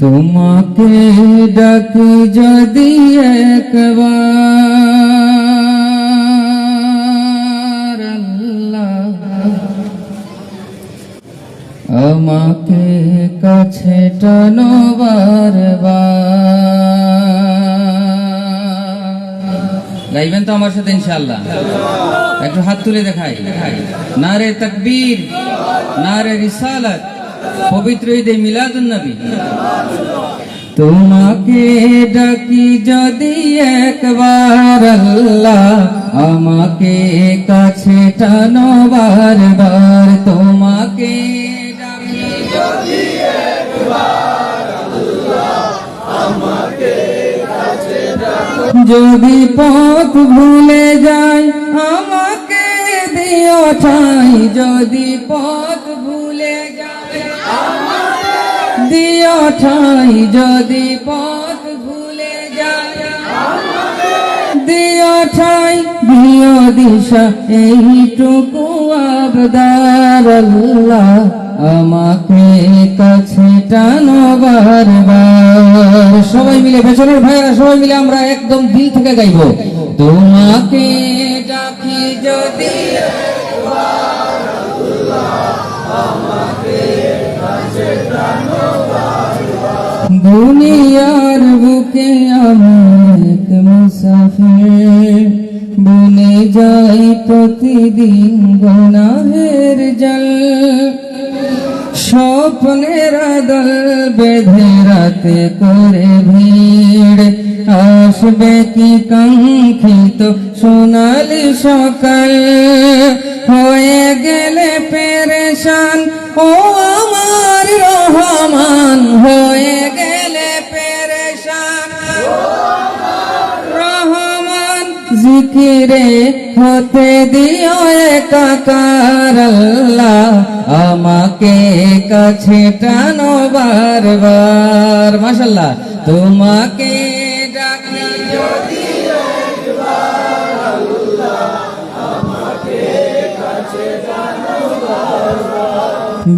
তোমাকে ডাকি যদি একবার আমাকে কাছে টানো গাইবেন তো আমার সাথে ইনশাল্লাহ একটু হাত তুলে দেখাই। নারে তাকবীর, নারে রিসালাত। পবিত্র ঈদে মিলাদুন নবী। তোমাকে ডাকি যদি একবার আল্লাহ আমাকে কাছে টানো বারবার, তোমাকে যদি পথ ভুলে যায় আমাকে দিও ঠাই যদি পথ ভুলে যাই দিও ঠাই যদি পথ ভুলে যাই দিও ঠাই দিও দিশা, এইটুকু আবদার আল্লাহ আমাকে কাছে টানো বারবার। সবাই মিলে পেছনের ভাইয়েরা, সবাই মিলে আমরা একদম দিল থেকে গাইব। তোমাকে ডাকি যদি দুনিয়ার বুকে আমি এক মুসাফির, বনে যাই প্রতিদিন গুনাহের জল। স্বপ্নের দল বেঁধে রাতে করে ভিড়। আসবে কি কাঙ্ক্ষিত? সোনালি সকাল হয়ে গেলে পেরেশান। ও আমার রহমান, হয়ে গেলে পেরেশান। রহমান, জিকিরে হতে দিও একাকার আমাকে কাছে টানো বারবার। মাশাল্লাহ তোমাকে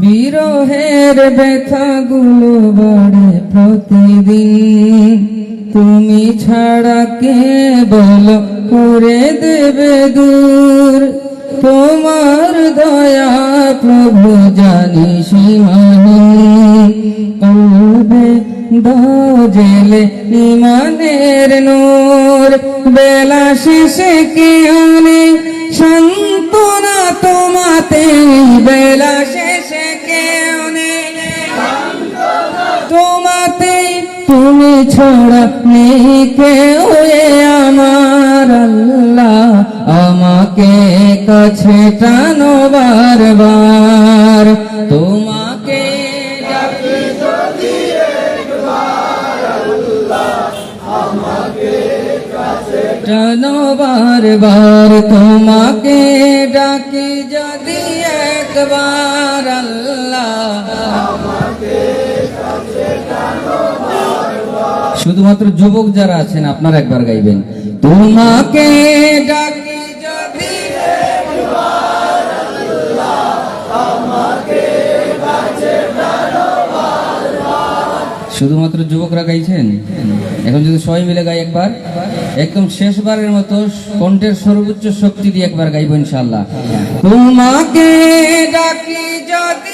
বিরহের ব্যথাগুলো বাড়ে প্রতিদিন। তুমি ছাড়া কে বল করে দেবে দূর? তোমার দয়া প্রভু জানি সীমাহীন। জেলে ইমানের নূর। বেলা শেষে কেউ তোমাতে তুমি ছড়া নেই কেউ আমার। আল্লাহ আমাকে কাছে টানো বারবার। তোমাকে টানো বারবার। তোমাকে ডাকি যদি একবার, আল্লাহ শুধুমাত্র যুবক যারা আছেন, আপনারা একবার গাইবেন। তোমাকে শুধুমাত্র যুবকরা গাইছেন? এখন যদি সবাই মিলে গাই একবার। একদম শেষবারের মতো কণ্ঠের সর্বোচ্চ শক্তি দিয়ে একবার গাইব ইনশাল্লাহ তোমাকে ডাকি যদি